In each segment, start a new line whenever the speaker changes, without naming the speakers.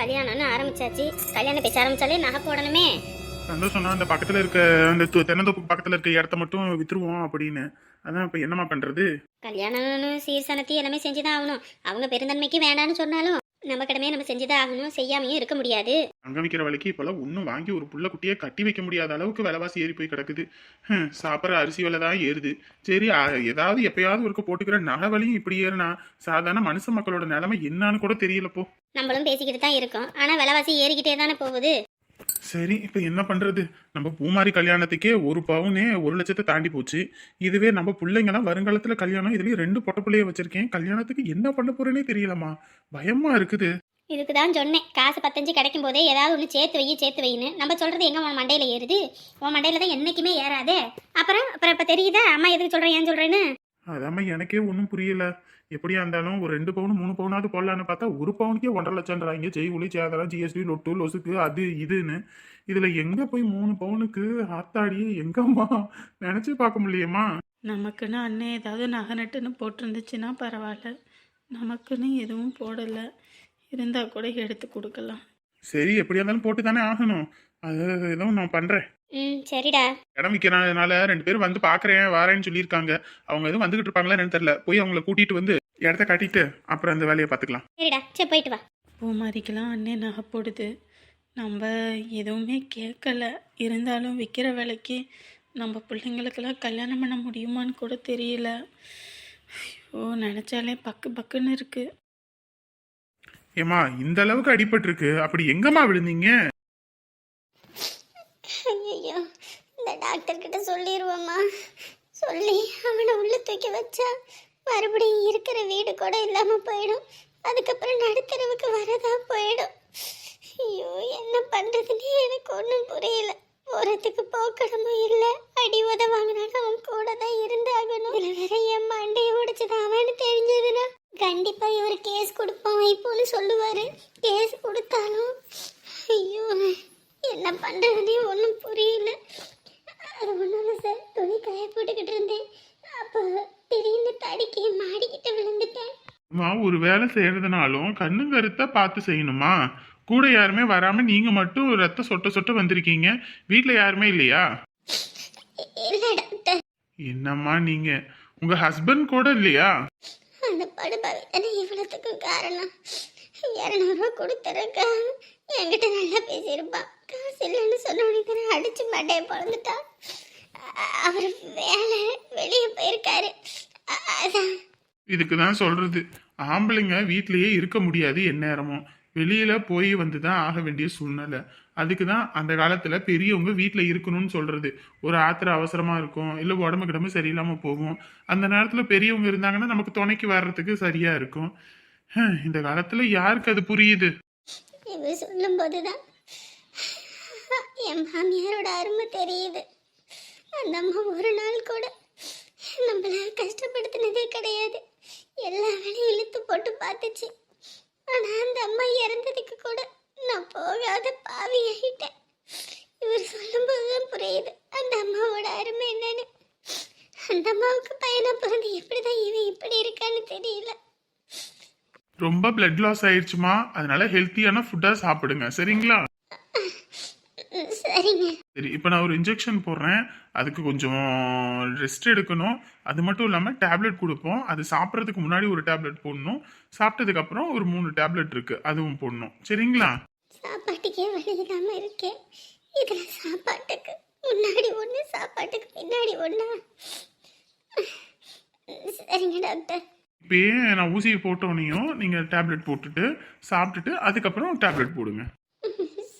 கல்யாணம்னு ஆரம்பிச்சாச்சு. கல்யாணம் பேச ஆரம்பிச்சாலே நகை போடணுமே.
சந்தோஷம்னா அந்த பக்கத்துல இருக்க அந்த து- தென்னந்தோப்பு பக்கத்துல இருக்க இடத்த மட்டும் வித்துருவோம் அப்படின்னு. அதான் இப்ப என்னம்மா பண்றது?
கல்யாணம்னு சீர்சனத்தி எல்லாமே செஞ்சுதான் ஆகணும். அவங்க பெருந்தன்மைக்கு வேண்டான்னு சொன்னாலும் நம்ம கடமையை நம்ம செஞ்சுதான் ஆகணும் செய்யாமையும் இருக்க முடியாது.
அங்க விற்கிற விலைக்கு இப்பெல்லாம் ஒன்றும் வாங்கி ஒரு புள்ள குட்டியை கட்டி வைக்க முடியாத அளவுக்கு விலைவாசி ஏறி போய் கிடக்குது. ஹம், சாப்பிட்ற அரிசி விலை தான் ஏறுது. சரி அ- ஏதாவது எப்பயாவது ஒருக்க போட்டுக்கிற நகை வலியும் இப்படி ஏறுனா சாதாரண மனுஷ மக்களோட நிலைமை என்னன்னு கூட தெரியலப்போ.
நம்மளும் பேசிக்கிட்டு தான் இருக்கோம். ஆனா விலைவாசி ஏறிக்கிட்டே தானே போகுது.
சரி இப்ப என்ன பண்றது? நம்ம பூமாரி கல்யாணத்துக்கே ஒரு பவுனே ஒரு லட்சத்தை தாண்டி போச்சு. இதுவே நம்ம பிள்ளைங்கலாம் வருங்காலத்துல கல்யாணம் இதுலயும் ரெண்டு பொட்ட பிள்ளைய வச்சிருக்கேன். கல்யாணத்துக்கு என்ன பண்ண போறேனே தெரியலம்மா. பயமா இருக்குது.
இதுக்கு தான் சொன்னேன். காசு பத்தஞ்சு கிடைக்கும் போதே ஏதாவது ஒன்று சேர்த்து வை சேர்த்து வைன்னு. நம்ம சொல்றது எங்க உன் மண்டையில ஏறுது? உன் மண்டையில தான் என்னைக்குமே ஏறாதே? அப்புறம் அப்புறம் இப்ப தெரியுதா? அம்மா எதுக்கு சொல்றேன் ஏன் சொல்றேன்னு?
அதாம்மா எனக்கே ஒன்றும் புரியல. எப்படியா இருந்தாலும் ஒரு ரெண்டு பவுன் மூணு பவுனாவது போடலான்னு பார்த்தா ஒரு பவுனுக்கே ஒன்றரை லட்சம்ன்றாங்க. ஜெய் ஒளி சேதரம் ஜிஎஸ்டி லொட்டு லொசுக்கு அது இதுன்னு. இதுல எங்க போய் மூணு பவுனுக்கு ஆத்தாடி எங்கம்மா நினைச்சு பார்க்க முடியேம்மா
நமக்குன்னு அண்ணன் ஏதாவது நகை நட்டுன்னு போட்டிருந்துச்சுன்னா பரவாயில்ல. நமக்குன்னு எதுவும் போடலை. இருந்தால் கூட எடுத்து கொடுக்கலாம்.
சரி எப்படியா இருந்தாலும் போட்டு தானே ஆகணும். அது ஏதோ நான் பண்றேன்.
ம் சரிடா.
இடம் விற்கிறதுனால ரெண்டு பேரும் வந்து பார்க்கறேன் வரேன்னு சொல்லியிருக்காங்க. அவங்க எதுவும் வந்துகிட்டு இருப்பாங்களா என்னன்னு தெரியல. போய் அவங்கள கூட்டிட்டு வந்து இடத்த காட்டிட்டு அப்புறம் அந்த வேலையை பார்த்துக்கலாம்.
சரிடா சரி போயிட்டு வா.
பூமாரிக்கெல்லாம் அண்ணன் நகை போடுது நம்ம எதுவுமே கேட்கல. இருந்தாலும் விற்கிற விலைக்கு நம்ம பிள்ளைங்களுக்கெல்லாம் கல்யாணம் பண்ண முடியுமான்னு கூட தெரியல. ஐயோ நினச்சாலே பக்கு பக்குன்னு இருக்குது
ஏமா இந்த அளவுக்கு அடிபட்டிருக்கு. அப்படி எங்கம்மா விழுந்தீங்க?
ஐயோ இந்த டாக்டர் கிட்ட சொல்லிடுவோம்மா சொல்லி அவனை உள்ள தூக்கி வச்சா மறுபடியும் இருக்கிற வீடு கூட இல்லாம போயிடும். அதுக்கப்புறம் நடுத்தரவுக்கு வரதா போயிடும். ஐயோ என்ன பண்றதுன்னு எனக்கு ஒன்றும் புரியல. போறதுக்கு போக்கடமும் இல்லை. அடி உத வாங்கினாலும் அவன் கூட தான் இருந்தாகணும். இதுல வேற என் மண்டையை உடைச்சது அவனு தெரிஞ்சதுன்னா? கண்டிப்பா இவர் கேஸ் கொடுப்பான் இப்போன்னு சொல்லுவாரு. கேஸ் கொடுத்தாலும் ஐயோ. என்ன பண்ணுறதுனே ஒன்றும் புரியல. அது ஒன்றும் சார். துணி காய போட்டுக்கிட்டு இருந்தேன். அப்போ திடீர்னு தடுக்கி மாடிக்கிட்ட விழுந்துட்டேன்.
அம்மா ஒரு வேலை செய்யறதுனாலும் கண்ணு கருத்தா பார்த்து செய்யணுமா? கூட யாருமே வராம நீங்க மட்டும் ரத்த சொட்ட சொட்ட வந்திருக்கீங்க. வீட்ல யாருமே இல்லையா? என்னம்மா நீங்க? உங்க ஹஸ்பண்ட் கூட இல்லையா?
அந்த படுபாவி தானே இவ்வளோத்துக்கும் காரணம் இரநூறுவா கொடுத்துருக்கா. என்கிட்ட நல்லா பேசியிருப்பான் காசு இல்லைன்னு சொன்ன உடனே அடிச்சு மண்டையை பிறந்துட்டான் அவர் வேலை வெளியே போயிருக்காரு. அதான்.
இதுக்கு தான் சொல்றது. ஆம்பளைங்க வீட்லயே இருக்க முடியாது எந்நேரமும். வெளியில போய் வந்து தான் ஆக வேண்டிய சூழ்நிலை. அதுக்கு தான் அந்த காலத்துல பெரியவங்க வீட்ல இருக்கணும்னு சொல்றது. ஒரு ஆத்திர அவசரமா இருக்கும் இல்ல உடம்பு கிடம்பு சரியில்லாம போகும். அந்த நேரத்துல பெரியவங்க இருந்தாங்கன்னா நமக்கு துணைக்கு வர்றதுக்கு சரியா இருக்கும். ஹம், இந்த காலத்துல யாருக்கு அது புரியுது?
இவ சொல்லும்போது தான் என் மாமியாரோட அருமை தெரியுது. அந்த அம்மா ஒரு நாள் கூட நம்மள கஷ்டப்படுத்தினதே கிடையாது. எல்லா வேலையும் இழுத்து போட்டு பார்த்துச்சு. ஆனா அந்த அம்மா இறந்ததுக்கு கூட நான் போகாத பாவி ஆயிட்டேன் இவர் சொல்லும்போது தான் புரியுது அந்த அம்மாவோட அருமை என்னன்னு. அந்த அம்மாவுக்கு பையனை பிறந்து எப்படிதான் இவன் இப்படி இருக்கான்னு தெரியல.
ரொம்ப பிளட் லாஸ் ஆயிடுச்சுமா அதனால ஹெல்த்தியான ஃபுட்டா சாப்பிடுங்க. சரிங்களா?
சரிங்க.
சரி இப்போ நான் ஒரு இன்ஜெக்ஷன் போடுறேன். அதுக்கு கொஞ்சம் ரெஸ்ட் எடுக்கணும். அது மட்டும் இல்லாமல் டேப்லெட் கொடுப்போம். அது சாப்பிட்றதுக்கு முன்னாடி ஒரு டேப்லெட் போடணும். சாப்பிட்டதுக்கு அப்புறம் ஒரு மூணு டேப்லெட் இருக்கு. அதுவும் போடணும். சரிங்களா?
சாப்பாட்டுக்கே வழி இல்லாம இருக்கேன் இதுல சாப்பாட்டுக்கு முன்னாடி ஒண்ணு சாப்பாட்டுக்கு பின்னாடி ஒண்ணா? சரிங்க டாக்டர்.
இப்பயே நான் ஊசியை போட்டோனையும் நீங்கள் டேப்லெட் போட்டுட்டு சாப்பிட்டுட்டு அதுக்கப்புறம் டேப்லெட் போடுங்க.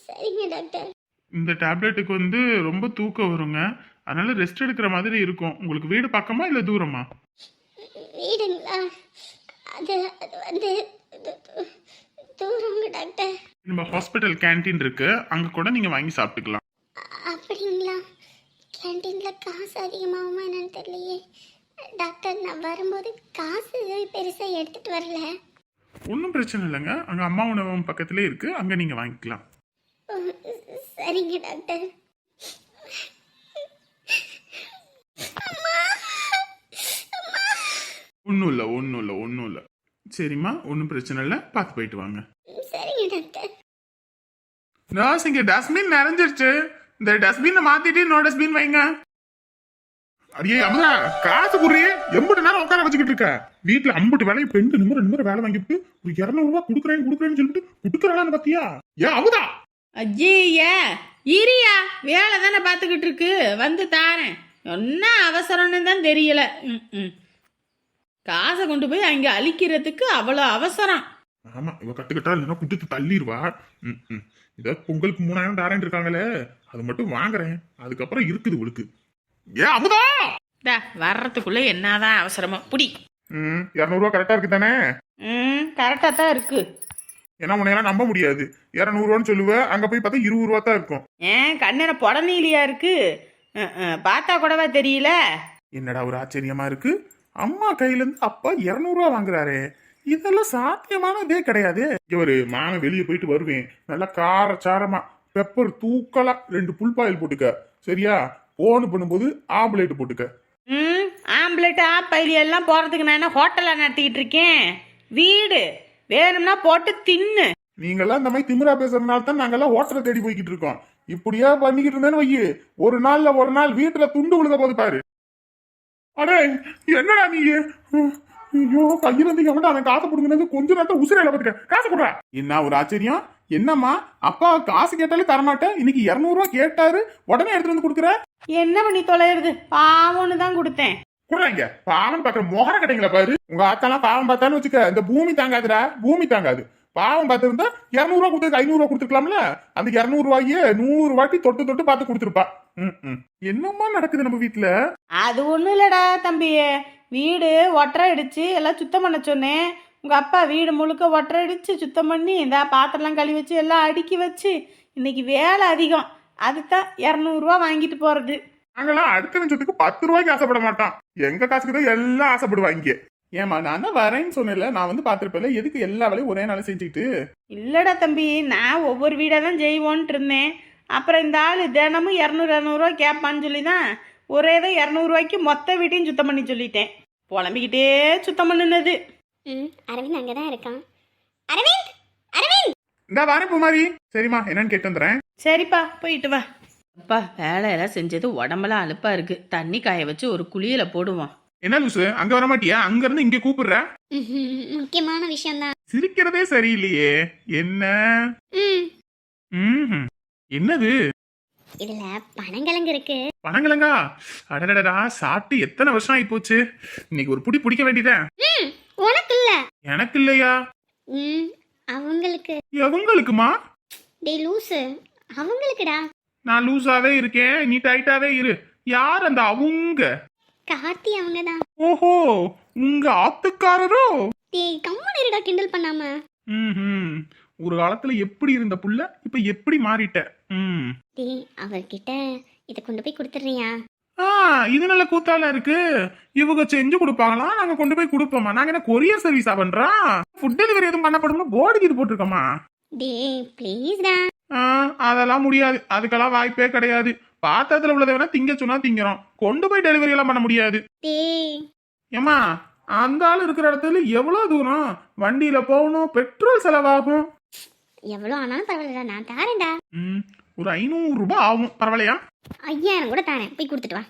சரிங்க டாக்டர்.
இந்த டேப்லெட்டுக்கு வந்து ரொம்ப தூக்கம் வருங்க. அதனால ரெஸ்ட் எடுக்கிற மாதிரி இருக்கும். உங்களுக்கு வீடு பக்கமா இல்லை தூரமா?
வீடுங்களா? அது அது வந்து தூரங்க டாக்டர்.
நம்ம ஹாஸ்பிட்டல் கேண்டீன் இருக்கு. அங்கே கூட நீங்கள் வாங்கி சாப்பிட்டுக்கலாம்.
அப்படிங்களா? கேன்டீன்ல காசு அதிகமாகுமா என்னன்னு தெரியலையே. டாக்டர் நான் வரும்போது காசு பெருசா எடுத்துட்டு வரல.
ஒன்றும் பிரச்சனை இல்லைங்க. அங்கே அம்மா உணவகம் பக்கத்துலேயே இருக்கு. அங்கே நீங்கள் வாங்கிக்கலாம்.
சரிங்க டாக்டர்.
ஒன்றும் இல்லை ஒன்றும் இல்லை ஒன்றும் இல்லை சரிம்மா ஒன்றும் பிரச்சனை இல்லை. பார்த்து போயிட்டு வாங்க.
சரிங்க டாக்டர்.
நர்ஸ் இங்க டஸ்ட்பின் நிறைஞ்சிருச்சு. இந்த டஸ்ட்பினை மாத்திட்டு இன்னொரு டஸ்ட்பின் வைங்க. அடியே அமுதா காசு குறையே எம்பட்டு நேரம் உட்கார வச்சுக்கிட்டு இருக்க. வீட்டுல அம்பட்டு வேலையை பெண்டு நிமிர நிமிர வேலை வாங்கிட்டு ஒரு இருநூறு ரூபாய் கொடுக்குறேன் கொடுக்குறேன்னு சொல்லிட்டு கொடுக்குறாளான்னு பாத்தியா? ஏன் அமுதா!
அஜியா இரியா வேலை தானே பார்த்துக்கிட்டு இருக்கு. வந்து தாரேன். என்ன அவசரம்னு தான் தெரியல. ம், ம். காசை கொண்டு போய் அங்கே அழிக்கிறதுக்கு அவ்வளோ அவசரம்.
ஆமா இவ கட்டுக்கிட்டா இல்லைன்னா குடுத்து தள்ளிடுவா ம், ம். இதோ பொங்கலுக்கு மூணாயிரம் தாரேன் இருக்காங்களே அது மட்டும் வாங்குறேன். அதுக்கப்புறம் இருக்குது இவளுக்கு ஏன் அமுதா!
டா வர்றதுக்குள்ளே என்னதான் அவசரமோ. புடி.
ம் இரநூறுவா கரெக்டா இருக்கு தானே
ம் கரெக்டாக தான் இருக்கு.
ஏன்னா உன்னையெல்லாம் நம்ப முடியாது. இரநூறுவான்னு சொல்லுவேன் அங்க போய் பார்த்தா இருபது ரூபா தான் இருக்கும்.
ஏன் கண்ணனை புடனீலியா இருக்கு? அஹ், அஹ், பார்த்தா கூடவா தெரியல?
என்னடா ஒரு ஆச்சரியமா இருக்கு? அம்மா கையில இருந்து அப்பா இருநூறுவா வாங்குறாரே. இதெல்லாம் சாத்தியமானதே கிடையாது. இவரு மாமன் வெளியே போயிட்டு வருவேன். நல்லா கார சாரமா பெப்பர் தூக்கலா ரெண்டு புல் பாயில் போட்டுக்க. சரியா? போன் பண்ணும்போது ஆம்புலேட் போட்டுக்க.
ம் ஆம்லெட் ஆப்பைலி எல்லாம் போகிறதுக்கு நான் என்ன ஹோட்டலில் நடத்திக்கிட்டு இருக்கேன்? வீடு. வேணும்னா போட்டு தின்னு.
நீங்கெல்லாம் இந்த மாதிரி திமிரா பேசுறதுனால தான் நாங்கெல்லாம் ஹோட்டலை தேடி போய்கிட்டு இருக்கோம். இப்படியா பண்ணிக்கிட்டு இருந்தேன்னு வையு. ஒரு நாள்ல ஒரு நாள் வீட்டுல துண்டு விழுத போது பாரு. அடே என்னடா நீ? ஐயோ கையில இருந்து எவன்டா அவன் காசு கொடுங்கனது கொஞ்ச நேரத்தை உசுரையில பாத்துக்க காசு கொடுறா. என்ன ஒரு ஆச்சரியம்? என்னம்மா? அப்பா காசு கேட்டாலே தரமாட்டேன். இன்னைக்கு இருநூறுவா கேட்டாரு. உடனே எடுத்துட்டு வந்து கொடுக்குற?
என்ன பண்ணி தொலைகிறது பாவம்னு தான் கொடுத்தேன்.
போறாங்க பாவம் பாக்குற மோகர கட்டைங்களா பாரு. உங்க ஆத்தாலாம் பாவம் பார்த்தான்னு வச்சுக்க இந்த பூமி தாங்காதுடா. பூமி தாங்காது. பாவம் பார்த்திருந்தா இருநூறுவா கொடுத்ததுக்கு ஐநூறுவா கொடுத்துருக்கலாம்ல? அந்த இருநூறு ரூபாயே நூறு வாட்டி தொட்டு தொட்டு பார்த்து கொடுத்துருப்பா. ம், ம். என்னம்மா நடக்குது நம்ம வீட்டுல
அது ஒன்றும் இல்லைடா தம்பி. வீடு ஒட்டரை அடிச்சு எல்லாம் சுத்தம் பண்ண சொன்னேன். உங்கள் அப்பா வீடு முழுக்க ஒட்டரை அடிச்சு சுத்தம் பண்ணி இந்த பாத்திரம்லாம் கழுவி வச்சு எல்லாம் அடுக்கி வச்சு இன்னைக்கு வேலை அதிகம். அதுதான் இரநூறுவா வாங்கிட்டு போகிறது
நாங்கெல்லாம் அடுத்த நிமிஷத்துக்கு பத்து ரூபாய்க்கு ஆசைப்பட மாட்டோம். எங்க காசுக்கு தான் எல்லாம் ஆசைப்படுவாங்க. ஏமா நான் தான் வரேன்னு சொன்னேன்ல நான் வந்து பார்த்திருப்பேன்ல எதுக்கு எல்லா வேலையும் ஒரே நாள் செஞ்சுக்கிட்டு?
இல்லைடா தம்பி நான் ஒவ்வொரு வீடாக தான் செய்வோன்ட்டு இருந்தேன். அப்புறம் இந்த ஆள் தினமும் இரநூறு இரநூறுவா கேட்பான்னு சொல்லி தான் ஒரே தான் இரநூறுவாய்க்கு மொத்த வீட்டையும் சுத்தம் பண்ணி சொல்லிட்டேன். புலம்பிக்கிட்டே சுத்தம் பண்ணுனது.
ம் அரவிந்த் அங்கே தான் இருக்கான். அரவிந்த் அரவிந்த்!
இந்த வரேன் குமாரி சரிம்மா என்னன்னு கேட்டு வந்துடுறேன்.
சரிப்பா போயிட்டு வா. அப்பா வேலையெல்லாம் செஞ்சது உடம்பெல்லாம் அலுப்பா இருக்கு. தண்ணி காய வச்சு ஒரு குளியல போடுவோம்.
என்ன லூசு? அங்க வர மாட்டியா? அங்க இருந்து இங்க கூப்பிடுற?
முக்கியமான விஷயம்தான்.
சிரிக்கிறதே சரியில்லையே. என்ன. என்னது?
இதுல பனங்கிழங்கு இருக்கு.
பனங்கிழங்கா? அடடடா சாப்பிட்டு எத்தனை வருஷம் ஆகி போச்சு இன்னைக்கு ஒரு புடி பிடிக்க வேண்டியதேன்
ம் உனக்கு இல்ல
எனக்கு இல்லையா?
அவங்களுக்கு.
எவங்களுக்குமா
டேய் லூசு அவங்களுக்குடா.
நான் லூஸாவே இருக்கேன் நீ டைட்டாவே இரு. யார் அந்த அவங்க?
கார்த்தி அவங்க தான்
ஓஹோ உங்க ஆத்துக்காரரோ?
டேய் கம்மன் இருடா கிண்டல் பண்ணாம.
ஒரு காலத்துல எப்படி இருந்த புள்ள இப்ப எப்படி மாறிட்ட? ம்.
டேய் அவர்கிட்ட இதை கொண்டு போய் கொடுத்துட்றியா?
ஆ இது நல்ல கூத்தால இருக்கு. இவங்க செஞ்சு கொடுப்பாங்களா? நாங்க கொண்டு போய் கொடுப்போமா? நாங்க என்ன கொரியர் சர்வீஸா பண்றோம் ஃபுட் டெலிவரி எதுவும் பண்ணப்படும்னா போர்டுக்கு இது போட்டிருக்கோமா?
டேய் ப்ளீஸ்டா
அதெல்லாம் முடியாது. அதுக்கெல்லாம் வாய்ப்பே கிடையாது. பாத்திரத்துல உள்ளதை வேணா திங்க சொன்னா திங்கிறோம் கொண்டு போய் டெலிவரி எல்லாம் பண்ண முடியாது.
டேய்.
ஏமா அந்த ஆள் இருக்கிற இடத்துல எவ்வளவு தூரம் வண்டியில போகணும் பெட்ரோல் செலவாகும்?
எவ்வளோ ஆனாலும் பரவாயில்லடா நான் தாரேன்டா.
ம், ஒரு ஐநூறு ரூபாய் ஆகும். பரவாயில்லையா?
ஐயாயிரம் கூட தாரேன். போய் கொடுத்துட்டு வா.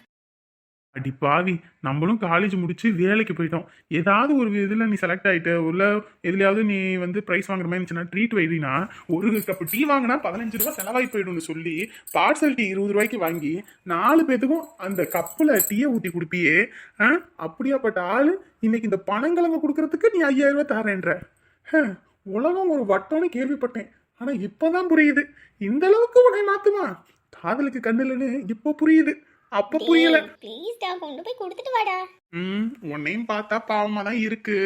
அடி பாவி நம்மளும் காலேஜ் முடிச்சு வேலைக்கு போயிட்டோம். ஏதாவது ஒரு இதில் நீ செலக்ட் ஆகிட்டு உள்ள எதுலையாவது நீ வந்து ப்ரைஸ் வாங்குற மாதிரி இருந்துச்சுன்னா ட்ரீட் வைடினா ஒரு கப் டீ வாங்கினா பதினஞ்சு ரூபா செலவாகி போயிடும்னு சொல்லி பார்சல் டீ இருபது ரூபாய்க்கு வாங்கி நாலு பேத்துக்கும் அந்த கப்பில் டீயை ஊற்றி கொடுப்பியே ஆ? அப்படியாப்பட்ட ஆள் இன்னைக்கு இந்த பணங்கிழங்க கொடுக்கறதுக்கு நீ ஐயாயிரம் ரூபாய் தரேன்ற. ஹ, உலகம் ஒரு வட்டம்னு கேள்விப்பட்டேன். ஆனால் இப்போ தான் புரியுது. இந்த அளவுக்கு உன்னை மாற்றுமா காதலுக்கு கண்ணில்னு இப்போ புரியுது. அப்போ புரியல.
ப்ளீஸ்டா கொண்டு போய் கொடுத்துட்டு வாடா.
ம் உன்னையும் பார்த்தா பாவமா தான் இருக்கு.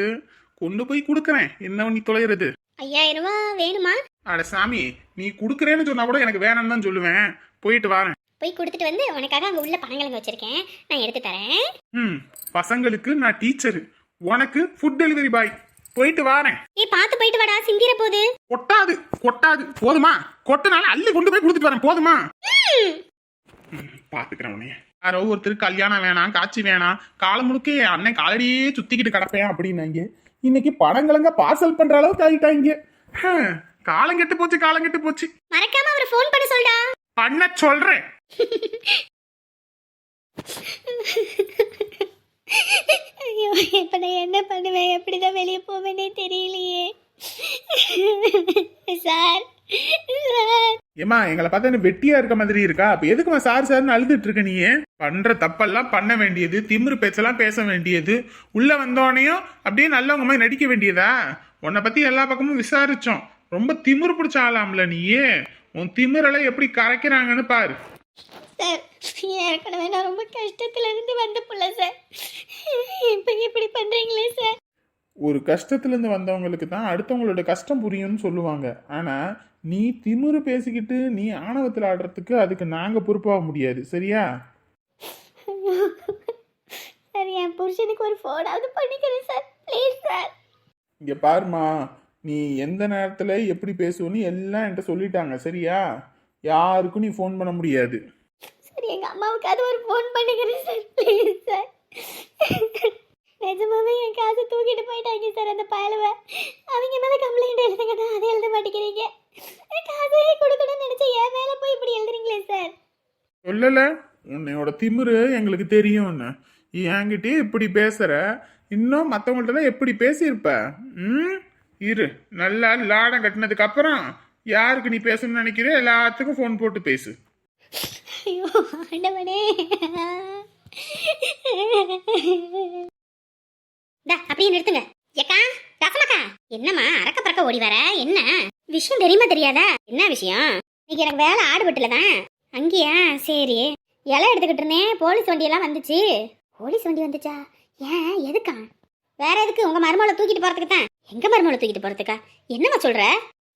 கொண்டு போய் கொடுக்குறேன். என்ன நீ தொலைகிறது
ஐயாயிரம் ரூபாய் வேணுமா?
அட சாமி நீ கொடுக்குறேன்னு சொன்னா கூட எனக்கு வேணும்னு தான் சொல்லுவேன். போயிட்டு வரேன்.
போய் கொடுத்துட்டு வந்து உனக்காக அங்கே உள்ள பனங்கிழங்கு வச்சிருக்கேன். நான் எடுத்து தரேன்.
ம் பசங்களுக்கு நான் டீச்சரு. உனக்கு ஃபுட் டெலிவரி பாய் போயிட்டு வரேன்.
ஏய் பார்த்து போயிட்டு வாடா சிந்திர போகுது
கொட்டாது கொட்டாது. போதுமா? கொட்டனால அள்ளி கொண்டு போய் கொடுத்துட்டு வரேன். போதுமா? ம், பாத்துக்கிறேன் உன்னைய. யாரோ ஒருத்தர் கல்யாணம் வேணாம் காட்சி வேணாம். காலம் முழுக்க என் அண்ணன் காலடியே சுத்திக்கிட்டு கிடப்பேன் அப்படின்னாங்க. இன்னைக்கு படங்களங்க பார்சல் பண்ற அளவுக்கு ஆகிட்டாங்க காலம் கெட்டு போச்சு காலம் கெட்டு போச்சு.
மறக்காம அவரை ஃபோன் பண்ண சொல்டா.
பண்ண சொல்றேன்.
ஐயோ இப்ப நான் என்ன பண்ணுவேன்? எப்படிதான் வெளியே போவேனே தெரியலையே. சார்.
ஏமா எங்களை பார்த்தா வெட்டியா இருக்க மாதிரி இருக்கா? அப்ப எதுக்குமா சார் சார்னு அழுதுட்டு இருக்க நீ பண்ற தப்பெல்லாம் பண்ண வேண்டியது திமிரு பேச்செல்லாம் பேச வேண்டியது. உள்ள வந்தோடனையும் அப்படியே நல்லவங்க மாதிரி நடிக்க வேண்டியதா? உன்னை பத்தி எல்லா பக்கமும் விசாரிச்சோம். ரொம்ப திமிரு பிடிச்ச ஆளாம்ல நீயே. உன் திமிரெல்லாம் எப்படி கரைக்கிறாங்கன்னு பாரு.
சார் ஏற்கனவே நான் ரொம்ப கஷ்டத்துல இருந்து வந்த புள்ள சார். இப்போ இப்படி பண்றீங்களே சார்?
ஒரு கஷ்டத்துலேருந்து வந்தவங்களுக்கு தான் அடுத்தவங்களோட கஷ்டம் புரியும்னு சொல்லுவாங்க. ஆனால் நீ திமிரு பேசிக்கிட்டு நீ ஆணவத்தில் ஆடுறதுக்கு அதுக்கு நாங்கள் பொறுப்பாக முடியாது. சரியா?
சார் என் புருஷனுக்கு ஒரு ஃபோனாவது பண்ணிக்கிறேன் சார் ப்ளீஸ் சார்
இங்கே பாருமா நீ எந்த நேரத்தில் எப்படி பேசுவன்னு எல்லாம் என்கிட்ட சொல்லிட்டாங்க. சரியா? யாருக்கும் நீ ஃபோன் பண்ண முடியாது.
சரி எங்க அம்மாவுக்கு அது ஒரு ஃபோன் பண்ணிக்கிறேன் சார் ப்ளீஸ் சார் நிஜமாவே என் காசை தூக்கிட்டு போயிட்டாங்க சார் அந்த பயலுவ. அவங்க மேல கம்ப்ளைண்ட் எழுதுங்கன்னா அதை எழுத மாட்டேங்கிறீங்க. காசையே கொடுக்கணும்னு நினைச்சா என் மேல போய் இப்படி எழுதுறீங்களே சார்?
சொல்லலை. உன்னையோட திமிரு எங்களுக்கு தெரியும்னு. என்கிட்டயே இப்படி பேசுகிற இன்னும் மற்றவங்கள்ட்ட எப்படி பேசியிருப்ப? ம்? இரு. நல்லா லாடம் கட்டினதுக்கு அப்புறம் யாருக்கு நீ பேசணும்னு நினைக்கிற எல்லாத்துக்கும் ஃபோன் போட்டு பேசு.
ஐயோ ஆண்டவனே. டா அப்படியே நிறுத்துங்க. ஏக்கா ரசமக்கா. என்னம்மா அறக்க பறக்க ஓடி வர? என்ன? விஷயம் தெரியுமா தெரியாதா? என்ன விஷயம்? இன்னைக்கு எனக்கு வேலை ஆடுபட்டுல தான். அங்கேயா? சரி. இலை எடுத்துக்கிட்டு இருந்தேன். போலீஸ் வண்டியெல்லாம் வந்துச்சு. போலீஸ் வண்டி வந்துச்சா? ஏன்? எதுக்கா? வேற எதுக்கு? உங்க மருமகளை தூக்கிட்டு போறதுக்கு தான். எங்க மருமகளை தூக்கிட்டு போறதுக்கா? என்னம்மா சொல்ற?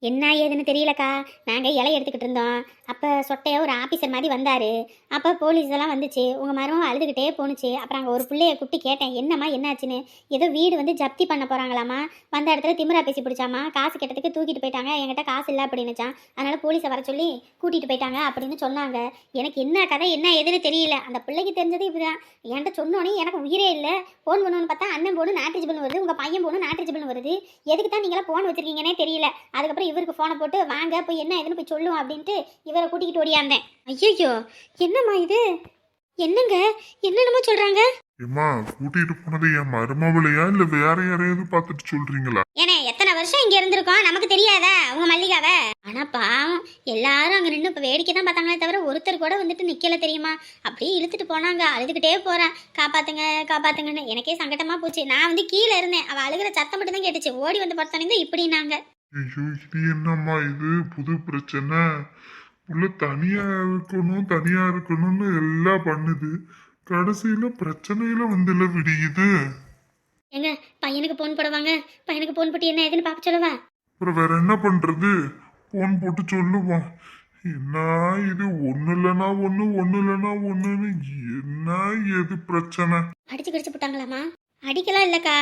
என்ன ஏதுன்னு தெரியலக்கா. நாங்கள் இலை எடுத்துக்கிட்டு இருந்தோம். அப்போ சொட்டையாக ஒரு ஆஃபீஸர் மாதிரி வந்தார். அப்போ போலீஸ் எல்லாம் வந்துச்சு. உங்கள் மரம் அழுதுகிட்டே போணுச்சு. அப்புறம் அங்கே ஒரு பிள்ளைய கூப்பிட்டு கேட்டேன். என்னம்மா என்னாச்சுன்னு? ஏதோ வீடு வந்து ஜப்தி பண்ண போகிறாங்களாம்மா வந்த இடத்துல திமிரா பேசி பிடிச்சாமா காசு கேட்டதுக்கு தூக்கிட்டு போயிட்டாங்க. என்கிட்ட காசு இல்லை அப்படின்னுச்சான் அதனால் போலீஸை வர சொல்லி கூட்டிகிட்டு போயிட்டாங்க அப்படின்னு சொன்னாங்க. எனக்கு என்ன கதை என்ன ஏதுன்னு தெரியல. அந்த பிள்ளைக்கு தெரிஞ்சது இப்படிதான். என்கிட்ட சொன்னோன்னே எனக்கு உயிரே இல்லை. ஃபோன் பண்ணுவோன்னு பார்த்தா அண்ணன் போன நாட்டு பண்ணு வருது. உங்கள் பையன் போன நாட்டு பண்ணு வருது. எதுக்கு தான் நீங்களாம் ஃபோன் வச்சுருக்கீங்கன்னே தெரியல. அதுக்கப்புறம் இவருக்கு ஃபோனை போட்டு வாங்க போய் என்ன ஏதுன்னு போய் சொல்லுவோம் அப்படின்ட்டு இவரை கூட்டிகிட்டு ஓடியாந்தேன். ஐயோ என்னம்மா இது? என்னங்க? என்னென்னமோ சொல்றாங்க?
ஏம்மா கூட்டிட்டு போனது என் மருமவளையா இல்ல வேற யாரையாவது பார்த்துட்டு சொல்றீங்களா?
ஏனே எத்தனை வருஷம் இங்க இருந்திருக்கோம் நமக்கு தெரியாதா உங்க மல்லிகாவ? ஆனா பாவம் எல்லாரும் அங்க நின்று இப்ப வேடிக்கை தான் பார்த்தாங்களே தவிர ஒருத்தர் கூட வந்துட்டு நிக்கல தெரியுமா? அப்படியே இழுத்துட்டு போனாங்க அழுதுகிட்டே போறேன் காப்பாத்துங்க காப்பாத்துங்கன்னு. எனக்கே சங்கடமா போச்சு. நான் வந்து கீழே இருந்தேன். அவ அழுகிற சத்தம் மட்டும் தான் கேட்டுச்சு. ஓடி வந்து பார்த்தோன்னே இப்படினாங்க
ஐயோ இது என்னம்மா இது? புது பிரச்சனை. உள்ள தனியா இருக்கணும் தனியா இருக்கணும்னு எல்லாம் பண்ணுது. கடைசியில பிரச்சனையில வந்துல விடியுது.
எங்க பையனுக்கு போன் போடுவாங்க பையனுக்கு போன் போட்டு என்ன ஏதுன்னு பார்க்க சொல்லவா?
அப்புறம் வேற என்ன பண்றது? போன் போட்டு சொல்லுவோம். என்ன இது? ஒண்ணு இல்லைன்னா ஒண்ணு ஒண்ணு இல்லைன்னா ஒண்ணுன்னு என்ன எது பிரச்சனை?
அடிச்சு கடிச்சு போட்டாங்களாமா அடிக்கலாம் இல்லக்கா.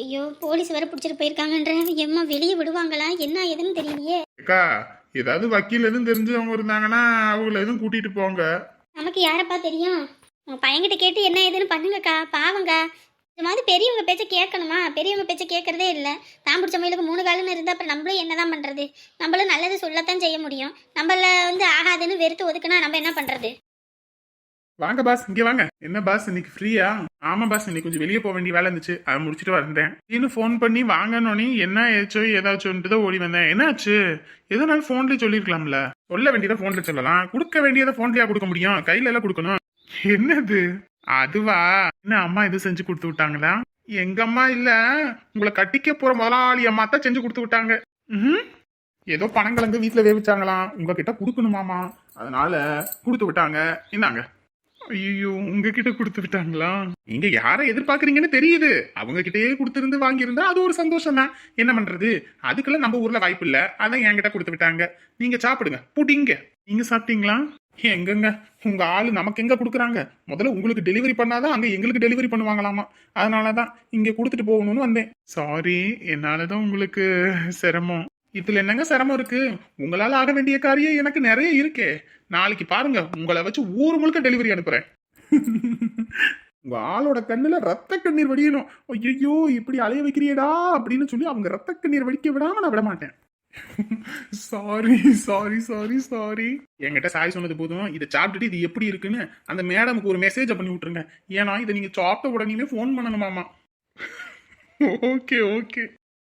ஐயோ போலீஸ் வேற பிடிச்சிட்டு போயிருக்காங்கன்ற. எம்மா வெளியே விடுவாங்களா? என்ன ஏதுன்னு தெரியலையே.
அக்கா ஏதாவது வக்கீல் எதுவும் தெரிஞ்சவங்க இருந்தாங்கன்னா அவங்கள எதுவும் கூட்டிட்டு போங்க.
நமக்கு யாரப்பா தெரியும்? உன் பையன்கிட்ட கேட்டு என்ன ஏதுன்னு பண்ணுங்கக்கா. பாவங்க இந்த மாதிரி பெரியவங்க பேச்ச கேட்கணுமா? பெரியவங்க பேச்ச கேட்கறதே இல்லை. தான் பிடிச்ச மயிலுக்கு மூணு காலுன்னு இருந்தால் அப்புறம் நம்மளும் என்னதான் பண்ணுறது நம்மளும் நல்லது சொல்லத்தான் செய்ய முடியும். நம்மள வந்து ஆகாதுன்னு வெறுத்து ஒதுக்குனா நம்ம என்ன பண்ணுறது
வாங்க பாஸ். இங்க வாங்க. என்ன பாஸ்? இன்னைக்கு ஃப்ரீயா ஆமா பாஸ் இன்னைக்கு கொஞ்சம் வெளியே போக வேண்டிய வேலை இருந்துச்சு. அதை முடிச்சுட்டு வந்தேன். இன்னும் ஃபோன் பண்ணி வாங்கணும்னே என்ன ஏச்சோ ஏதாச்சோன்ட்டு தான் ஓடி வந்தேன். என்னாச்சு? எதனால ஃபோன்லேயே சொல்லிருக்கலாம்ல சொல்ல வேண்டியதை ஃபோன்ல சொல்லலாம். கொடுக்க வேண்டியதை ஃபோன்லயா கொடுக்க முடியும். கையில எல்லாம் கொடுக்கணும். என்னது? அதுவா? என்ன அம்மா எதுவும் செஞ்சு கொடுத்து விட்டாங்களா? எங்க அம்மா இல்ல. உங்களை கட்டிக்க போற முதலாளி அம்மா தான் செஞ்சு கொடுத்து விட்டாங்க. ம் ஏதோ பணங்கிழங்கு வீட்டுல வேவிச்சாங்களாம். உங்ககிட்ட கொடுக்கணுமாமா அதனால கொடுத்து விட்டாங்க. இந்தாங்க. ஐயோ உங்ககிட்ட கொடுத்து விட்டாங்களா? நீங்க யாரை எதிர்பார்க்கறீங்கன்னு தெரியுது. அவங்க கிட்டயே கொடுத்திருந்து வாங்கியிருந்தா அது ஒரு சந்தோஷம் தான் என்ன பண்றது? அதுக்கெல்லாம் நம்ம ஊர்ல வாய்ப்பு இல்ல. அதான் என்கிட்ட கொடுத்து விட்டாங்க. நீங்க சாப்பிடுங்க. புடிங்க. நீங்க சாப்பிட்டீங்களா? எங்கங்க? உங்க ஆளு நமக்கு எங்க கொடுக்குறாங்க? முதல்ல உங்களுக்கு டெலிவரி பண்ணாதான் அங்க எங்களுக்கு டெலிவரி பண்ணுவாங்களாமா? அதனாலதான் இங்க கொடுத்துட்டு போகணும்னு வந்தேன். சாரி என்னாலதான் உங்களுக்கு சிரமம். இதுல என்னங்க சிரமம் இருக்கு? உங்களால ஆக வேண்டிய காரியம் எனக்கு நிறைய இருக்கே. நாளைக்கு பாருங்க உங்களை வச்சு ஊர் முழுக்க டெலிவரி அனுப்புறேன். உங்க ஆளோட கண்ணுல ரத்த கண்ணீர் வடியணும். ஐயோ இப்படி அலைய வைக்கிறியடா அப்படின்னு சொல்லி அவங்க ரத்த கண்ணீர் வடிக்க விடாம நான் விட மாட்டேன் சாரி சாரி சாரி சாரி என்கிட்ட சாரி சொன்னது போதும். இதை சாப்பிட்டுட்டு இது எப்படி இருக்குன்னு அந்த மேடமுக்கு ஒரு மெசேஜை பண்ணி விட்டுருங்க. ஏன்னா இதை நீங்க சாப்பிட்ட உடனே ஃபோன் பண்ணணுமாமா ஓகே ஓகே